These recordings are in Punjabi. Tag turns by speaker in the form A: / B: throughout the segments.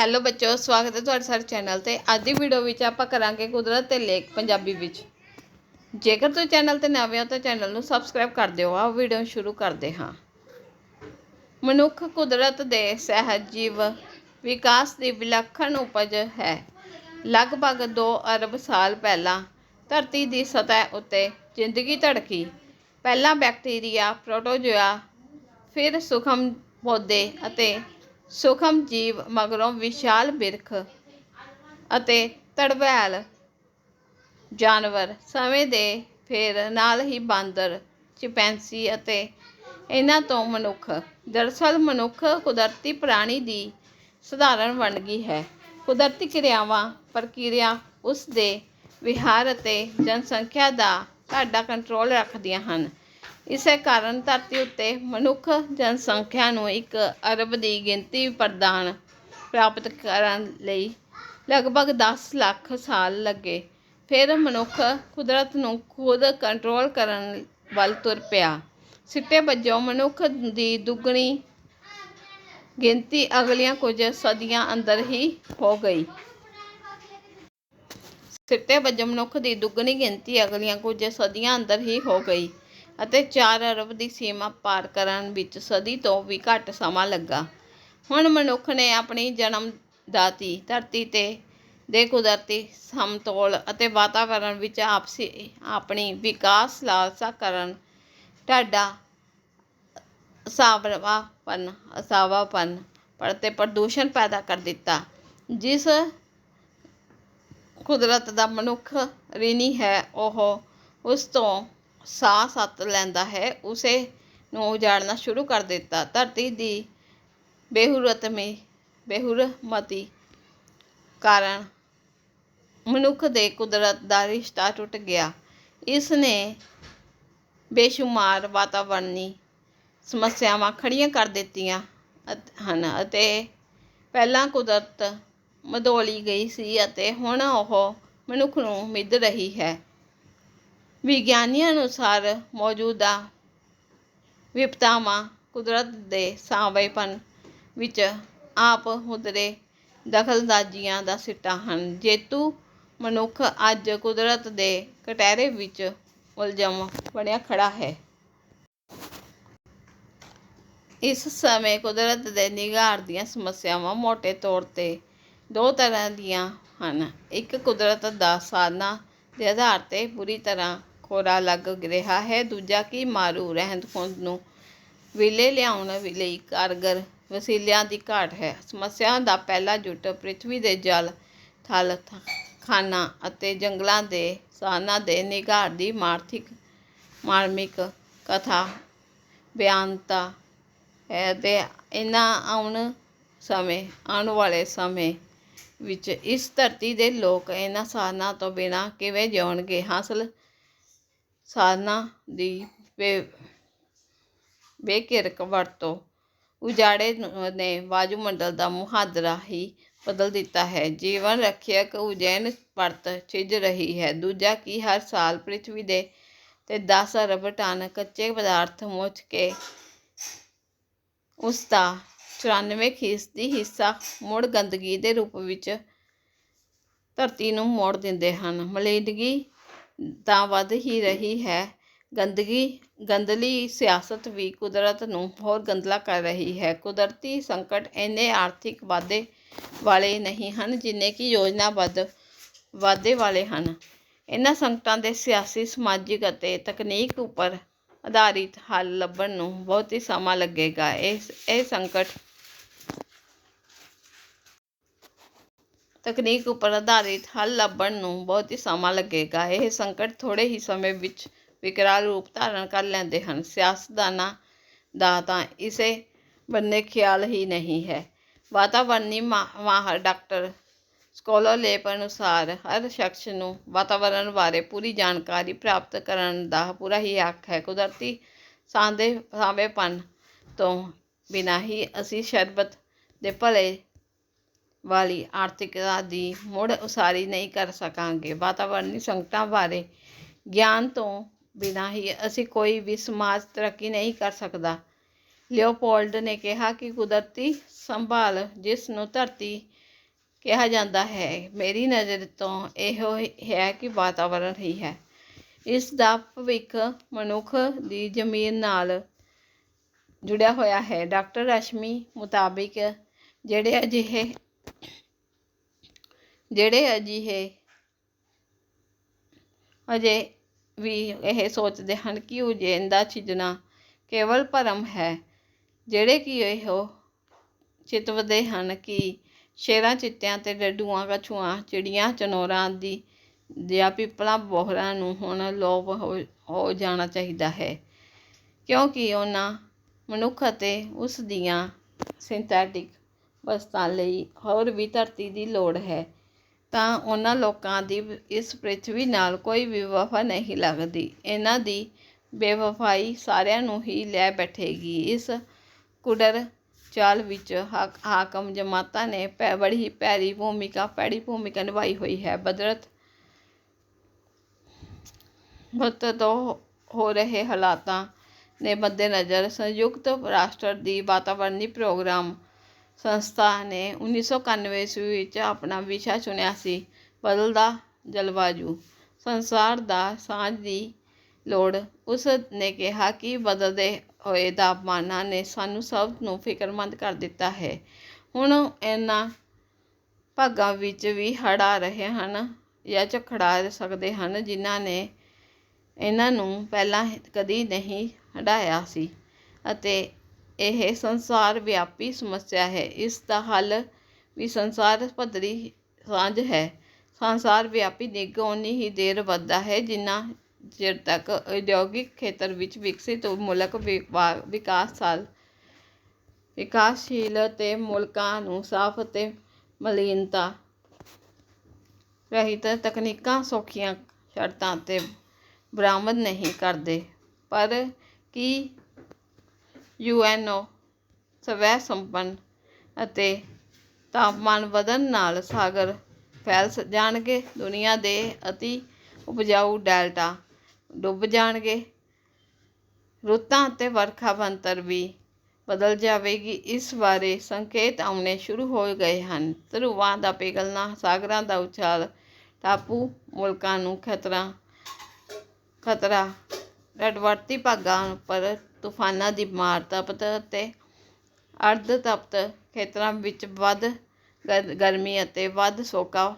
A: ਹੈਲੋ ਬੱਚੋ, ਸਵਾਗਤ ਹੈ ਤੁਹਾਡੇ ਸਾਰੇ ਚੈਨਲ ਤੇ। ਅੱਜ ਦੀ ਵੀਡੀਓ ਵਿੱਚ ਆਪਾਂ ਕਰਾਂਗੇ ਕੁਦਰਤ ਤੇ ਲੇਖ ਪੰਜਾਬੀ ਵਿੱਚ। ਜੇਕਰ ਤੁਸੀਂ ਚੈਨਲ ਤੇ ਨਵੇਂ ਹੋ ਤਾਂ ਚੈਨਲ ਨੂੰ ਸਬਸਕ੍ਰਾਈਬ ਕਰ ਦਿਓ। ਆ ਵੀਡੀਓ ਸ਼ੁਰੂ ਕਰਦੇ ਹਾਂ। ਮਨੁੱਖ ਕੁਦਰਤ ਦੇ ਸਹਿਜ ਜੀਵ ਵਿਕਾਸ ਦੀ ਵਿਲੱਖਣ ਉਪਜ ਹੈ। ਲਗਭਗ 2 ਅਰਬ ਸਾਲ ਪਹਿਲਾਂ ਧਰਤੀ ਦੀ ਸਤਹ ਉੱਤੇ ਜ਼ਿੰਦਗੀ ਧੜਕੀ। ਪਹਿਲਾਂ ਬੈਕਟੀਰੀਆ ਪ੍ਰੋਟੋਜੋਆ ਫਿਰ ਸੂਖਮ ਪੌਦੇ ਅਤੇ ਸੂਖਮ ਜੀਵ ਮਗਰੋਂ ਵਿਸ਼ਾਲ ਬਿਰਖ ਅਤੇ ਤੜਵੈਲ ਜਾਨਵਰ ਸਮੇਂ ਦੇ ਫੇਰ ਨਾਲ ਹੀ ਬਾਂਦਰ, ਚਿਪੈਂਸੀ ਅਤੇ ਇਹਨਾਂ ਤੋਂ ਮਨੁੱਖ। ਦਰਅਸਲ ਮਨੁੱਖ ਕੁਦਰਤੀ ਪ੍ਰਾਣੀ ਦੀ ਸਧਾਰਨ ਵੰਨਗੀ ਹੈ। ਕੁਦਰਤੀ ਕਿਰਿਆਵਾਂ, ਪ੍ਰਕਿਰਿਆ ਉਸ ਦੇ ਵਿਹਾਰ ਅਤੇ ਜਨਸੰਖਿਆ ਦਾ ਤੁਹਾਡਾ ਕੰਟਰੋਲ ਰੱਖਦੀਆਂ ਹਨ। ਇਸੇ ਕਾਰਨ ਧਰਤੀ ਉੱਤੇ ਮਨੁੱਖ ਜਨਸੰਖਿਆ ਨੂੰ ਇੱਕ ਅਰਬ ਦੀ ਗਿਣਤੀ ਪ੍ਰਦਾਨ ਪ੍ਰਾਪਤ ਕਰਨ ਲਈ ਲਗਭਗ 10 ਲੱਖ ਸਾਲ ਲੱਗੇ। ਫਿਰ ਮਨੁੱਖ ਕੁਦਰਤ ਨੂੰ ਖੁਦ ਕੰਟਰੋਲ ਕਰਨ ਵੱਲ ਤੁਰ ਪਿਆ। ਸਿੱਟੇ ਵਜੋਂ ਮਨੁੱਖ ਦੀ ਦੁੱਗਣੀ ਗਿਣਤੀ ਅਗਲੀਆਂ ਕੁਝ ਸਦੀਆਂ ਅੰਦਰ ਹੀ ਹੋ ਗਈ। ਸਿੱਟੇ ਵਜੋਂ ਮਨੁੱਖ ਦੀ ਦੁੱਗਣੀ ਗਿਣਤੀ ਅਗਲੀਆਂ ਕੁਝ ਸਦੀਆਂ ਅੰਦਰ ਹੀ ਹੋ ਗਈ। ਅਤੇ ਚਾਰ ਅਰਬ ਦੀ ਸੀਮਾ ਪਾਰ ਕਰਨ ਵਿੱਚ ਸਦੀ ਤੋਂ ਵੀ ਘੱਟ ਸਮਾਂ ਲੱਗਾ। ਹੁਣ ਮਨੁੱਖ ਨੇ ਆਪਣੀ ਜਨਮ ਦਾਤੀ, ਧਰਤੀ ਤੇ ਦੇ ਕੁਦਰਤੀ ਸਮਤੋਲ ਅਤੇ ਵਾਤਾਵਰਣ ਵਿੱਚ ਆਪਸੀ, ਆਪਣੀ ਵਿਕਾਸ ਲਾਲਸਾ ਕਰਨ ਢਾਡਾ ਅਸਾਵਾਪਨ ਅਸਾਵਾਪਨ ਪਰ ਤੇ ਪ੍ਰਦੂਸ਼ਣ ਪੈਦਾ ਕਰ ਦਿੱਤਾ। ਜਿਸ ਕੁਦਰਤ ਦਾ ਮਨੁੱਖ ਰਿਣੀ ਹੈ, ਉਹ ਉਸ ਤੋਂ ਸਾਹ ਸੱਤ ਲੈਂਦਾ ਹੈ, ਉਸੇ ਨੂੰ ਉਜਾੜਨਾ ਸ਼ੁਰੂ ਕਰ ਦਿੱਤਾ। ਧਰਤੀ ਦੀ ਬੇਹੁਰਤਮੀ, ਬੇਹੁਰਮਤੀ ਕਾਰਨ ਮਨੁੱਖ ਦੇ ਕੁਦਰਤ ਦਾ ਰਿਸ਼ਤਾ ਟੁੱਟ ਗਿਆ। ਇਸ ਨੇ ਬੇਸ਼ੁਮਾਰ ਵਾਤਾਵਰਣੀ ਸਮੱਸਿਆਵਾਂ ਖੜੀਆਂ ਕਰ ਦਿੱਤੀਆਂ ਹਨ ਅਤੇ ਪਹਿਲਾਂ ਕੁਦਰਤ ਮਧੋਲੀ ਗਈ ਸੀ ਅਤੇ ਹੁਣ ਉਹ ਮਨੁੱਖ ਨੂੰ ਮਿੱਧ ਰਹੀ ਹੈ। ਵਿਗਿਆਨੀਆਂ ਅਨੁਸਾਰ ਮੌਜੂਦਾ ਵਿਪਤਾਵਾਂ ਕੁਦਰਤ ਦੇ ਸਾਵੇਪਨ ਵਿੱਚ ਆਪ ਮੁਦਰੇ ਦਖਲਅੰਦਾਜ਼ੀਆਂ ਦਾ ਸਿੱਟਾ ਹਨ। ਜੇਤੂ ਮਨੁੱਖ ਅੱਜ ਕੁਦਰਤ ਦੇ ਕਟਹਿਰੇ ਵਿੱਚ ਉਲਝਮ ਬਣਿਆ ਖੜਾ ਹੈ। ਇਸ ਸਮੇਂ ਕੁਦਰਤ ਦੇ ਨਿਗਾਰ ਦੀਆਂ ਸਮੱਸਿਆਵਾਂ ਮੋٹے ਤੌਰ ਤੇ ਦੋ ਤਰ੍ਹਾਂ ਦੀਆਂ ਹਨ। ਇੱਕ ਕੁਦਰਤ ਦਾ ਸਾਧਨਾ ਦੇ ਆਧਾਰ ਤੇ ਬੁਰੀ ਤਰ੍ਹਾਂ ਖੋਰਾ ਲੱਗ ਰਿਹਾ ਹੈ। ਦੂਜਾ, ਕਿ ਮਾਰੂ ਰਹਿੰਦ ਖੂੰਹਦ ਨੂੰ? ਵਿਲੇ ਲਿਆਉਣ ਲਈ ਕਾਰਗਰ ਵਸੀਲਿਆਂ ਦੀ ਘਾਟ ਹੈ। ਸਮੱਸਿਆ ਦਾ ਪਹਿਲਾ ਜੁੱਟ ਪ੍ਰਿਥਵੀ ਦੇ ਜਲ, ਥਲ ਖਾਨਾ ਅਤੇ ਜੰਗਲਾਂ ਦੇ ਸਾਧਨਾਂ ਦੇ ਨਿਗਾਰ ਦੀ ਮਾਰਥਿਕ, ਮਾਰਮਿਕ ਕਥਾ, ਬਿਆਨਤਾ ਹੈ ਤੇ ਇਹਨਾਂ ਆਉਣ ਸਮੇਂ, ਆਉਣ ਵਾਲੇ ਸਮੇਂ ਵਿੱਚ ਇਸ ਧਰਤੀ ਦੇ ਲੋਕ ਇਹਨਾਂ ਸਾਧਨਾਂ ਤੋਂ ਬਿਨਾਂ ਕਿਵੇਂ ਜਿਉਣਗੇ? ਹਾਸਲ ਸਾਧਨਾਂ ਦੀ ਬੇ ਬੇਘਿਰਕ ਵਰਤੋਂ ਉਜਾੜੇ ਨੇ ਵਾਯੂਮੰਡਲ ਦਾ ਮੁਹਾਦਰਾ ਹੀ ਬਦਲ ਦਿੱਤਾ ਹੈ। ਜੀਵਨ ਰੱਖਿਅਕ ਉਜੈਨ ਪਰਤ ਛਿਜ ਰਹੀ ਹੈ। ਦੂਜਾ ਕਿ ਹਰ ਸਾਲ ਪ੍ਰਿਥਵੀ ਦੇ ਤੇ 10 ਅਰਬ ਟਨ ਕੱਚੇ ਪਦਾਰਥ ਮੁੱਚ ਕੇ ਉਸ ਦਾ 94 ਫੀਸਦੀ ਹਿੱਸਾ ਮੁੜ ਗੰਦਗੀ ਦੇ ਰੂਪ ਵਿੱਚ ਧਰਤੀ ਨੂੰ ਮੋੜ ਦਿੰਦੇ ਹਨ। ਮਲੀਨਗੀ ਤਾਂ ਵੱਧ ਹੀ ਰਹੀ ਹੈ। ਗੰਦਗੀ ਗੰਦਲੀ ਸਿਆਸਤ ਵੀ ਕੁਦਰਤ ਨੂੰ ਹੋਰ ਗੰਦਲਾ ਕਰ ਰਹੀ ਹੈ। ਕੁਦਰਤੀ ਸੰਕਟ ਇੰਨੇ ਆਰਥਿਕ ਵਾਧੇ ਵਾਲੇ ਨਹੀਂ ਹਨ ਜਿੰਨੇ ਕਿ ਯੋਜਨਾਬੱਧ ਵਾਧੇ ਵਾਲੇ ਹਨ। ਇਹਨਾਂ ਸੰਕਟਾਂ ਦੇ ਸਿਆਸੀ, ਸਮਾਜਿਕ ਅਤੇ ਤਕਨੀਕ ਉੱਪਰ ਆਧਾਰਿਤ ਹੱਲ ਲੱਭਣ ਨੂੰ ਬਹੁਤ ਹੀ ਸਮਾਂ ਲੱਗੇਗਾ। ਇਸ ਇਹ ਸੰਕਟ ਤਕਨੀਕ ਉੱਪਰ ਆਧਾਰਿਤ ਹੱਲ ਲੱਭਣ ਨੂੰ ਬਹੁਤ ਹੀ ਸਮਾਂ ਲੱਗੇਗਾ। ਇਹ ਸੰਕਟ ਥੋੜ੍ਹੇ ਹੀ ਸਮੇਂ ਵਿੱਚ ਵਿਕਰਾਲ ਰੂਪ ਧਾਰਨ ਕਰ ਲੈਂਦੇ ਹਨ। ਸਿਆਸਤਦਾਨਾਂ ਦਾ ਤਾਂ ਇਸੇ ਬੰਨੇ ਖਿਆਲ ਹੀ ਨਹੀਂ ਹੈ। ਵਾਤਾਵਰਣੀ ਮਾ- ਮਾਹਰ ਡਾਕਟਰ ਸਕੋਲੋਲੇਪ ਅਨੁਸਾਰ ਹਰ ਸ਼ਖਸ ਨੂੰ ਵਾਤਾਵਰਣ ਬਾਰੇ ਪੂਰੀ ਜਾਣਕਾਰੀ ਪ੍ਰਾਪਤ ਕਰਨ ਦਾ ਪੂਰਾ ਹੀ ਹੱਕ ਹੈ। ਕੁਦਰਤੀ ਸਾਂਦੇ, ਸਾਵੇਪਨ ਤੋਂ ਬਿਨਾਂ ਹੀ ਅਸੀਂ ਸ਼ਰਬਤ ਦੇ ਭਲੇ ਵਾਲੀ ਆਰਥਿਕਤਾ ਦੀ ਮੁੜ ਉਸਾਰੀ ਨਹੀਂ ਕਰ ਸਕਾਂਗੇ। ਵਾਤਾਵਰਣੀ ਸੰਕਟਾਂ ਬਾਰੇ ਗਿਆਨ ਤੋਂ ਬਿਨਾਂ ਹੀ ਅਸੀਂ ਕੋਈ ਵੀ ਸਮਾਜ ਤਰੱਕੀ ਨਹੀਂ ਕਰ ਸਕਦਾ। ਲਿਓਪੋਲਡ ਨੇ ਕਿਹਾ ਕਿ ਕੁਦਰਤੀ ਸੰਭਾਲ, ਜਿਸ ਨੂੰ ਧਰਤੀ ਕਿਹਾ ਜਾਂਦਾ ਹੈ, ਮੇਰੀ ਨਜ਼ਰ ਤੋਂ ਇਹੋ ਹੈ ਕਿ ਵਾਤਾਵਰਣ ਹੀ ਹੈ। ਇਸ ਦਾ ਭਵਿੱਖ ਮਨੁੱਖ ਦੀ ਜ਼ਮੀਨ ਨਾਲ ਜੁੜਿਆ ਹੋਇਆ ਹੈ। ਡਾਕਟਰ ਰਸ਼ਮੀ ਮੁਤਾਬਿਕ ਜਿਹੜੇ ਅਜਿਹੇ ਜਿਹੜੇ ਅਜਿਹੇ ਅਜੇ ਵੀ ਇਹ ਸੋਚਦੇ ਹਨ ਕਿ ਉਜੈਨ ਦਾ ਛਿਜਣਾ ਕੇਵਲ ਭਰਮ ਹੈ, ਜਿਹੜੇ ਕਿ ਇਹੋ ਚਿਤਵਦੇ ਹਨ ਕਿ ਸ਼ੇਰਾਂ ਚਿੱਤਿਆਂ ਤੇ ਡੱਡੂਆਂ ਕਛੂਆਂ ਚਿੜੀਆਂ, ਚਨੋਰਾਂ ਆਦਿ ਜਾਂ ਪਿੱਪਲਾਂ ਬੋਹਰਾਂ ਨੂੰ ਹੁਣ ਲੋਪ ਹੋ ਹੋ ਜਾਣਾ ਚਾਹੀਦਾ ਹੈ। ਕਿਉਂਕਿ ਉਹਨਾਂ ਮਨੁੱਖ ਅਤੇ ਉਸ ਦੀਆਂ ਸਿੰਥੈਟਿਕ ਵਸਤਾਂ ਲਈ ਹੋਰ ਵੀ ਧਰਤੀ ਦੀ ਲੋੜ ਹੈ, ਤਾਂ ਉਹਨਾਂ ਲੋਕਾਂ ਦੀ ਇਸ ਪ੍ਰਿਥਵੀ ਨਾਲ ਕੋਈ ਵੀ ਵਫਾ ਨਹੀਂ ਲੱਗਦੀ। ਇਹਨਾਂ ਦੀ ਬੇਵਫਾਈ ਸਾਰਿਆਂ ਨੂੰ ਹੀ ਲੈ ਬੈਠੇਗੀ। ਇਸ ਕੁਡਰ ਚਾਲ ਵਿੱਚ ਹਾਕਮ ਜਮਾਤਾਂ ਨੇ ਪੈ, ਬੜੀ ਪੈਰੀ ਭੂਮਿਕਾ, ਪੈੜੀ ਭੂਮਿਕਾ ਨਿਭਾਈ ਹੋਈ ਹੈ। ਬਦਰਤ ਬਤ ਤੋਂ ਹੋ ਰਹੇ ਹਾਲਾਤਾਂ ਨੇ ਮੱਦੇਨਜ਼ਰ ਸੰਯੁਕਤ ਰਾਸ਼ਟਰ ਦੀ ਵਾਤਾਵਰਣੀ ਪ੍ਰੋਗਰਾਮ ਸੰਸਥਾ ਨੇ 1991 ਈਸਵੀ ਵਿੱਚ ਆਪਣਾ ਵਿਸ਼ਾ ਚੁਣਿਆ ਸੀ, ਬਦਲਦਾ ਜਲਵਾਯੂ। ਸੰਸਾਰ ਦਾ ਸਾਂਝ ਦੀ ਲੋੜ, ਉਸ ਨੇ ਕਿਹਾ ਕਿ ਬਦਲਦੇ ਹੋਏ ਤਾਪਮਾਨਾਂ ਨੇ ਸਾਨੂੰ ਸਭ ਨੂੰ ਫਿਕਰਮੰਦ ਕਰ ਦਿੱਤਾ ਹੈ। ਹੁਣ ਇਹਨਾਂ ਭਾਗਾਂ ਵਿੱਚ ਵੀ ਹੜ੍ਹ ਆ ਰਹੇ ਹਨ ਜਾਂ ਝਖੜਾ ਸਕਦੇ ਹਨ, ਜਿਨ੍ਹਾਂ ਨੇ ਇਹਨਾਂ ਨੂੰ ਪਹਿਲਾਂ ਕਦੀ ਨਹੀਂ ਹਟਾਇਆ ਸੀ ਅਤੇ ਇਹ ਸੰਸਾਰ ਵਿਆਪੀ ਸਮੱਸਿਆ ਹੈ। ਇਸ ਦਾ ਹੱਲ ਵੀ ਸੰਸਾਰ ਪੱਧਰੀ ਸਾਂਝ ਹੈ। ਸੰਸਾਰ ਵਿਆਪੀ ਨਿੱਘ ਉਨੀ ਹੀ ਦੇਰ ਵੱਧਦਾ ਹੈ, ਜਿੰਨਾ ਚਿਰ ਤੱਕ ਉਦਯੋਗਿਕ ਖੇਤਰ ਵਿੱਚ ਵਿਕਸਿਤ ਮੁਲਕ ਵਿਵਾ- ਵਿਕਾਸ ਵਿਕਾਸਸ਼ੀਲ ਅਤੇ ਮੁਲਕਾਂ ਨੂੰ ਸਾਫ਼ ਅਤੇ ਮਲੀਨਤਾ ਰਹਿਤ ਤਕਨੀਕਾਂ ਸੌਖੀਆਂ ਸ਼ਰਤਾਂ ਤੇ ਬਰਾਮਦ ਨਹੀਂ ਕਰਦੇ। ਪਰ ਕੀ ਯੂ ਐਨ ਓ ਸਵੈ ਸੰਪੰਨ ਅਤੇ ਤਾਪਮਾਨ ਵਧਣ ਨਾਲ ਸਾਗਰ ਫੈਲ ਸ- ਜਾਣਗੇ, ਦੁਨੀਆ ਦੇ ਅਤੀ ਉਪਜਾਊ ਡੈਲਟਾ ਡੁੱਬ ਜਾਣਗੇ। ਰੁੱਤਾਂ ਅਤੇ ਵਰਖਾ ਬਣਤਰ ਵੀ ਬਦਲ ਜਾਵੇਗੀ। ਇਸ ਬਾਰੇ ਸੰਕੇਤ ਆਉਣੇ ਸ਼ੁਰੂ ਹੋ ਗਏ ਹਨ। ਧਰੁਵਾਂ ਦਾ ਪਿਘਲਣਾ, ਸਾਗਰਾਂ ਦਾ ਉਛਾਲ, ਟਾਪੂ ਮੁਲਕਾਂ ਨੂੰ ਖਤਰਾ ਖਤਰਾ ਤਟਵਰਤੀ ਭਾਗਾਂ ਉੱਪਰ ਤੂਫਾਨਾਂ ਦੀ ਮਾਰ ਤਪਤ ਅਤੇ ਅਰਧ ਤਪਤ ਖੇਤਰਾਂ ਵਿੱਚ ਵੱਧ ਗਰ- ਗਰਮੀ ਅਤੇ ਵੱਧ ਸੋਕਾ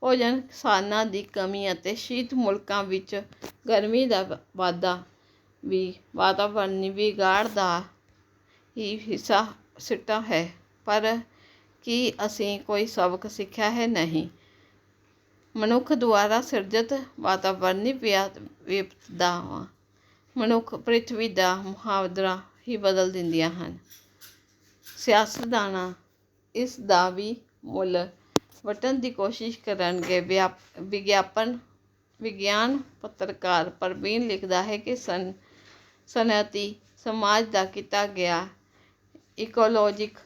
A: ਭੋਜਨ ਕਿਸਾਨਾਂ ਦੀ ਕਮੀ ਅਤੇ ਸ਼ੀਤ ਮੁਲਕਾਂ ਵਿੱਚ ਗਰਮੀ ਦਾ ਵਾਧਾ ਵੀ ਵਾਤਾਵਰਣੀ ਵਿਗਾੜ ਦਾ ਹੀ ਹਿੱਸਾ ਸਿੱਟਾ ਹੈ। ਪਰ ਕੀ ਅਸੀਂ ਕੋਈ ਸਬਕ ਸਿੱਖਿਆ ਹੈ? ਨਹੀਂ। ਮਨੁੱਖ ਦੁਆਰਾ ਸਿਰਜਿਤ ਵਾਤਾਵਰਣੀ ਵਿਆ- ਵਿਪਦਾਵਾਂ ਮਨੁੱਖ ਪ੍ਰਿਥਵੀ ਦਾ ਮੁਹਾਵਰਾ ਹੀ ਬਦਲ ਦਿੰਦੀਆਂ ਹਨ। ਸਿਆਸਤਦਾਨਾਂ ਇਸ ਦਾ ਵੀ ਮੁੱਲ ਵਟਣ ਦੀ ਕੋਸ਼ਿਸ਼ ਕਰਨਗੇ। ਵਿਆਪ- ਵਿਗਿਆਪਨ, ਵਿਗਿਆਨ ਪੱਤਰਕਾਰ ਪ੍ਰਵੀਨ ਲਿਖਦਾ ਹੈ ਕਿ ਸਨ, ਸਨਅਤੀ ਸਮਾਜ ਦਾ ਕੀਤਾ ਗਿਆ ਇਕੋਲੋਜਿਕ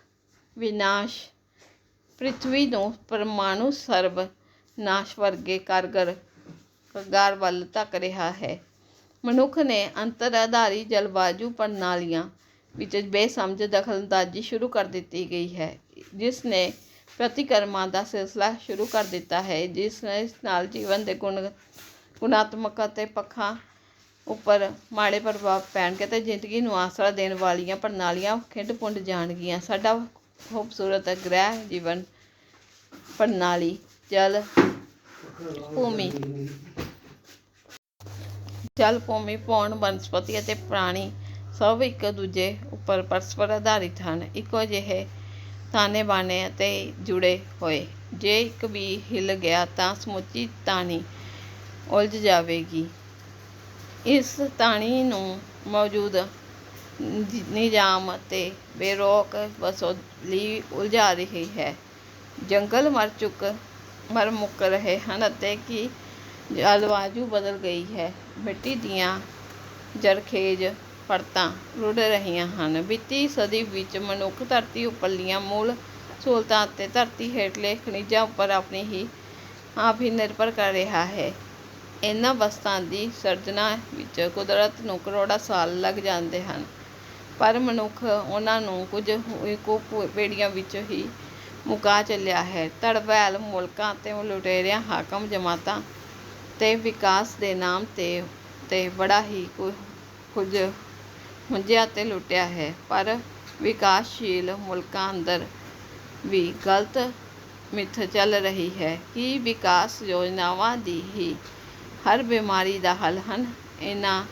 A: ਵਿਨਾਸ਼ ਪ੍ਰਿਥਵੀ ਨੂੰ ਪਰਮਾਣੂ ਸਰਬ ਨਾਸ਼ ਵਰਗੇ ਕਾਰਗਰ ਕਗਾਰ ਵੱਲ ਧੱਕ ਰਿਹਾ ਹੈ। ਮਨੁੱਖ ਨੇ ਅੰਤਰ ਆਧਾਰੀ ਜਲਵਾਯੂ ਪ੍ਰਣਾਲੀਆਂ ਵਿੱਚ ਬੇਸਮਝ ਦਖਲਅੰਦਾਜ਼ੀ ਸ਼ੁਰੂ ਕਰ ਦਿੱਤੀ ਗਈ ਹੈ, ਜਿਸ ਨੇ ਪ੍ਰਤੀਕਰਮਾਂ ਦਾ ਸਿਲਸਿਲਾ ਸ਼ੁਰੂ ਕਰ ਦਿੱਤਾ ਹੈ, ਜਿਸ ਨਾਲ ਜੀਵਨ ਦੇ ਗੁਣ, ਗੁਣਾਤਮਕ ਅਤੇ ਪੱਖਾਂ ਉੱਪਰ ਮਾੜੇ ਪ੍ਰਭਾਵ ਪੈਣਗੇ ਤੇ ਜ਼ਿੰਦਗੀ ਨੂੰ ਆਸਰਾ ਦੇਣ ਵਾਲੀਆਂ ਪ੍ਰਣਾਲੀਆਂ ਖਿੰਡ ਪੁੰਡ ਜਾਣਗੀਆਂ। ਸਾਡਾ ਖੂਬਸੂਰਤ ਗ੍ਰਹਿ ਜੀਵਨ ਪ੍ਰਣਾਲੀ, ਜਲ, ਭੂਮੀ ਜਲ, ਭੂਮੀ ਪੌਣ ਬਨਸਪਤੀ ਅਤੇ ਪ੍ਰਾਣੀ ਸਭ ਇੱਕ ਦੂਜੇ ਉੱਪਰ ਪਰਸਪਰ ਆਧਾਰਿਤ ਹਨ। ਇੱਕੋ ਜਿਹੇ ਤਾਨੇ ਬਾਣੇ ਅਤੇ ਜੁੜੇ ਹੋਏ। ਜੇ ਇੱਕ ਵੀ ਹਿੱਲ ਗਿਆ ਤਾਂ ਸਮੁੱਚੀ ਤਾਣੀ ਉਲਝ ਜਾਵੇਗੀ। ਇਸ ਤਾਣੀ ਨੂੰ ਮੌਜੂਦ ਨਿਜ਼ਾਮ ਅਤੇ ਬੇਰੋਕ ਵਸੋਲੀ ਉਲਝਾ ਰਹੀ ਹੈ। ਜੰਗਲ ਮਰ ਚੁੱਕ, ਮਰ ਮੁੱਕ ਰਹੇ ਹਨ ਅਤੇ ਕਿ ਜਲਵਾਯੂ ਬਦਲ ਗਈ ਹੈ। ਮਿੱਟੀ ਦੀਆਂ ਜਰਖੇਜ਼ ਪਰਤਾਂ ਰੁੜ ਰਹੀਆਂ ਹਨ। ਬੀਤੀ ਸਦੀ ਵਿੱਚ ਮਨੁੱਖ ਧਰਤੀ ਉੱਪਰਲੀਆਂ ਮੂਲ ਸਹੂਲਤਾਂ ਅਤੇ ਧਰਤੀ ਹੇਠਲੇ ਖਣਿਜਾਂ ਉੱਪਰ ਆਪਣੀ ਹੀ ਆਪ ਹੀ ਨਿਰਭਰ ਕਰ ਰਿਹਾ ਹੈ। ਇਹਨਾਂ ਵਸਤਾਂ ਦੀ ਸਿਰਜਣਾ ਵਿੱਚ ਕੁਦਰਤ ਨੂੰ ਕਰੋੜਾਂ ਸਾਲ ਲੱਗ ਜਾਂਦੇ ਹਨ। ਪਰ ਮਨੁੱਖ ਉਹਨਾਂ ਨੂੰ ਕੁਝ ਕੁ ਪੀੜ੍ਹੀਆਂ ਵਿੱਚ ਹੀ ਮੁਕਾ ਚੱਲਿਆ ਹੈ। ਧੜਵੈਲ ਮੁਲਕਾਂ ਅਤੇ ਲੁਟੇਰਿਆਂ ਹਾਕਮ ਜਮਾਤਾਂ ਅਤੇ ਵਿਕਾਸ ਦੇ ਨਾਮ ਤੇ ਤੇ ਬੜਾ ਹੀ ਕੁ- ਕੁਝ ਹੁੰਜਿਆ ਅਤੇ ਲੁੱਟਿਆ ਹੈ। ਪਰ ਵਿਕਾਸਸ਼ੀਲ ਮੁਲਕਾਂ ਅੰਦਰ ਵੀ ਗਲਤ ਮਿੱਥ ਚੱਲ ਰਹੀ ਹੈ ਕਿ ਵਿਕਾਸ ਯੋਜਨਾਵਾਂ ਦੀ ਹੀ ਹਰ ਬਿਮਾਰੀ ਦਾ ਹੱਲ ਹਨ। ਇਹਨਾਂ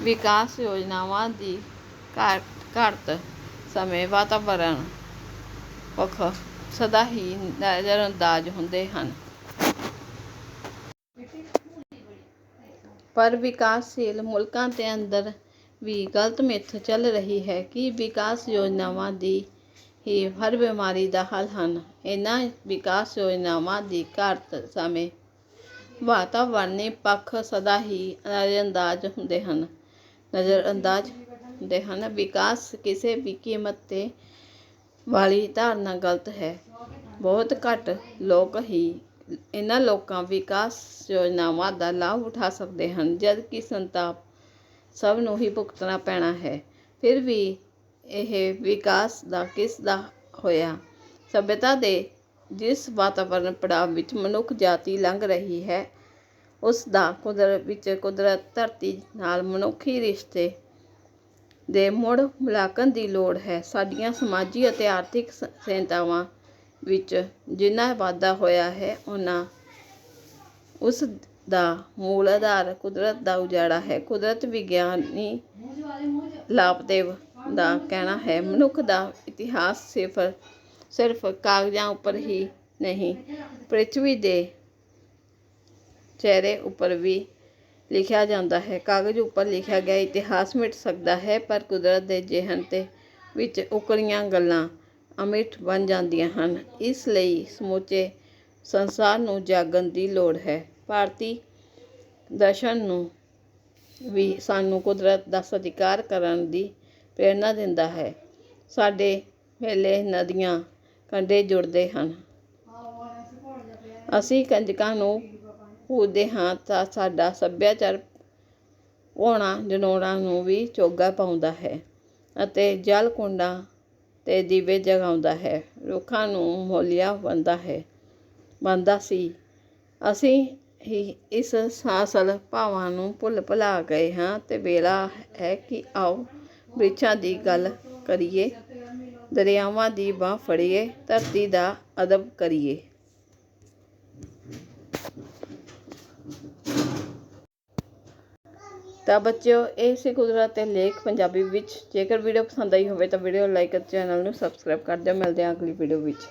A: ਵਿਕਾਸ ਯੋਜਨਾਵਾਂ ਦੀ ਘਾਟ ਘਾਟ ਸਮੇਂ ਵਾਤਾਵਰਣ ਪੱਖ ਸਦਾ ਹੀ ਨਜ਼ਰਅੰਦਾਜ਼ ਹੁੰਦੇ ਹਨ। ਪਰ ਵਿਕਾਸਸ਼ੀਲ ਮੁਲਕਾਂ ਦੇ ਅੰਦਰ ਵੀ ਗਲਤ ਮਿੱਥ ਚੱਲ ਰਹੀ ਹੈ ਕਿ ਵਿਕਾਸ ਯੋਜਨਾਵਾਂ ਦੀ ਹੀ ਹਰ ਬਿਮਾਰੀ ਦਾ ਹੱਲ ਹਨ। ਇਹਨਾਂ ਵਿਕਾਸ ਯੋਜਨਾਵਾਂ ਦੀ ਘਾਟ ਸਮੇਂ ਵਾਤਾਵਰਣੀ ਪੱਖ ਸਦਾ ਹੀ ਨਜ਼ਰਅੰਦਾਜ਼ ਹੁੰਦੇ ਹਨ। ਨਜ਼ਰਅੰਦਾਜ਼ ਹੁੰਦੇ ਹਨ। ਵਿਕਾਸ ਕਿਸੇ ਵੀ ਕੀਮਤ ਤੇ ਵਾਲੀ ਧਾਰਨਾ ਗਲਤ ਹੈ। ਬਹੁਤ ਘੱਟ ਲੋਕ ਹੀ ਇਹਨਾਂ ਲੋਕਾਂ ਵਿਕਾਸ ਯੋਜਨਾਵਾਂ ਦਾ ਲਾਭ ਉਠਾ ਸਕਦੇ ਹਨ ਜਦਕਿ ਸੰਤਾਪ ਸਭ ਨੂੰ ਹੀ ਭੁਗਤਣਾ ਪੈਣਾ ਹੈ। ਫਿਰ ਵੀ ਇਹ ਵਿਕਾਸ ਦਾ ਕਿਸ ਦਾ ਹੋਇਆ? ਸਭਿਅਤਾ ਦੇ ਜਿਸ ਵਾਤਾਵਰਨ ਪੜਾਅ ਵਿੱਚ ਮਨੁੱਖ ਜਾਤੀ ਲੰਘ ਰਹੀ ਹੈ, ਉਸ ਦਾ ਕੁਦਰਤ ਵਿੱਚ ਕੁਦਰਤ ਧਰਤੀ ਨਾਲ ਮਨੁੱਖੀ ਰਿਸ਼ਤੇ ਦੇ ਮੁੜ ਮੁਲਾਂਕਣ ਦੀ ਲੋੜ ਹੈ। ਸਾਡੀਆਂ ਸਮਾਜੀ ਅਤੇ ਆਰਥਿਕ ਸ- ਵਿੱਚ ਜਿੰਨਾ ਵਾਧਾ ਹੋਇਆ ਹੈ, ਉਹਨਾਂ ਉਸ ਦਾ ਮੂਲ ਆਧਾਰ ਕੁਦਰਤ ਦਾ ਉਜਾੜਾ ਹੈ। ਕੁਦਰਤ ਵਿਗਿਆਨੀ ਲਾਭਦੇਵ ਦਾ ਕਹਿਣਾ ਹੈ, ਮਨੁੱਖ ਦਾ ਇਤਿਹਾਸ ਸਿਰਫ ਸਿਰਫ ਕਾਗਜ਼ਾਂ ਉੱਪਰ ਹੀ ਨਹੀਂ, ਪ੍ਰਿਥਵੀ ਦੇ ਚਿਹਰੇ ਉੱਪਰ ਵੀ ਲਿਖਿਆ ਜਾਂਦਾ ਹੈ। ਕਾਗਜ਼ ਉੱਪਰ ਲਿਖਿਆ ਗਿਆ ਇਤਿਹਾਸ ਮਿਟ ਸਕਦਾ ਹੈ, ਪਰ ਕੁਦਰਤ ਦੇ ਜਿਹਨ ਤੇ ਵਿੱਚ ਉਕਰੀਆਂ ਗੱਲਾਂ ਅਮਿੱਟ ਬਣ ਜਾਂਦੀਆਂ ਹਨ। ਇਸ ਲਈ ਸਮੁੱਚੇ ਸੰਸਾਰ ਨੂੰ ਜਾਗਣ ਦੀ ਲੋੜ ਹੈ। ਭਾਰਤੀ ਦਰਸ਼ਨ ਨੂੰ ਵੀ ਸਾਨੂੰ ਕੁਦਰਤ ਦਾ ਸਤਿਕਾਰ ਕਰਨ ਦੀ ਪ੍ਰੇਰਨਾ ਦਿੰਦਾ ਹੈ। ਸਾਡੇ ਵੇਲੇ ਨਦੀਆਂ, ਕੰਢੇ ਜੁੜਦੇ ਹਨ। ਅਸੀਂ ਕੰਜਕਾਂ ਨੂੰ ਪੂਜਦੇ ਹਾਂ ਤਾਂ ਸਾਡਾ ਸੱਭਿਆਚਾਰ ਹੋਣਾ ਜਨੋੜਾਂ ਨੂੰ ਵੀ ਚੋਗਾ ਪਾਉਂਦਾ ਹੈ ਅਤੇ ਜਲ ਕੁੰਡਾਂ ਅਤੇ ਦੀਵੇ ਜਗਾਉਂਦਾ ਹੈ। ਰੁੱਖਾਂ ਨੂੰ ਮੋਲੀਆ ਬੰਦਾ ਹੈ। ਬੰਦਾ ਸੀ। ਅਸੀਂ ਹੀ ਇਸ ਸਾਸਲ ਭਾਵਾਂ ਨੂੰ ਭੁੱਲ ਭੁਲਾ ਗਏ ਹਾਂ ਅਤੇ ਵੇਲਾ ਹੈ ਕਿ ਆਓ ਬ੍ਰਿਛਾਂ ਦੀ ਗੱਲ ਕਰੀਏ, ਦਰਿਆਵਾਂ ਦੀ ਬਾਂਹ ਫੜੀਏ, ਧਰਤੀ ਦਾ ਅਦਬ ਕਰੀਏ। ਤਾਂ ਬੱਚਿਓ, ਇਹ ਸੀ ਕੁਦਰਤ ਤੇ ਲੇਖ ਪੰਜਾਬੀ ਵਿੱਚ। ਜੇਕਰ ਵੀਡੀਓ ਪਸੰਦ ਆਈ ਹੋਵੇ ਤਾਂ ਵੀਡੀਓ ਲਾਈਕ ਅਤੇ ਚੈਨਲ ਨੂੰ ਸਬਸਕ੍ਰਾਈਬ ਕਰ ਦਿਓ। ਮਿਲਦੇ ਹਾਂ ਅਗਲੀ ਵੀਡੀਓ ਵਿੱਚ।